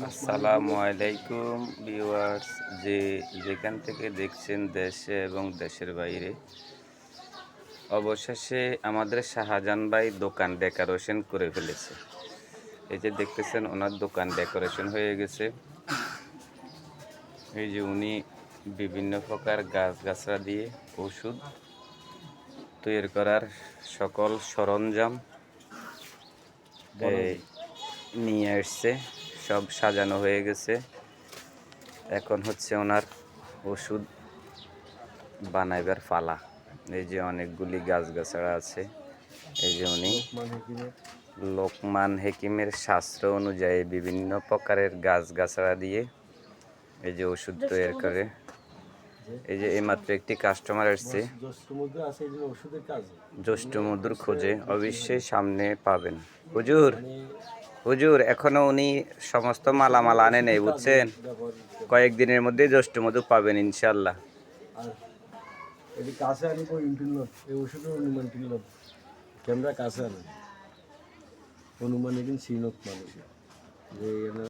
আসসালামু আলাইকুম ভিউয়ার্স যে যেখান থেকে দেখছেন দেশে এবং দেশের বাইরে অবশেষে আমাদের শাহজাহান ভাই দোকান ডেকোরেশন করে ফেলেছে। এই যে দেখতেছেন ওনার দোকান ডেকোরেশন হয়ে গেছে। এই যে উনি বিভিন্ন প্রকার গাছ গাছরা দিয়ে ওষুধ তৈরি করার সকল সরঞ্জাম নিয়ে আসছে। সব সাজানো হয়ে গেছে। এখন হচ্ছে ওনার ওষুধ বানাইবার ফালা এই যে অনেকগুলি গাছগাছড়া আছে। এই যে উনি লোকমান হেকিমের শাস্ত্র অনুযায়ী বিভিন্ন প্রকারের গাছগাছড়া দিয়ে এই যে ওষুধ তৈরি করে। এই যে এইমাত্র একটি কাস্টমার এসছে জ্যৈষ্ঠ মধুর খোঁজে। অবশ্যই সামনে পাবেন। হুজুর হুজুর, এখনও উনি সমস্ত মালামাল আনে নেই, বুঝছেন? কয়েকদিনের মধ্যে জ্যৈষ্ঠ মধু পাবেন ইনশাল্লাহ অনুমান ক্যামেরা কাছে আনে।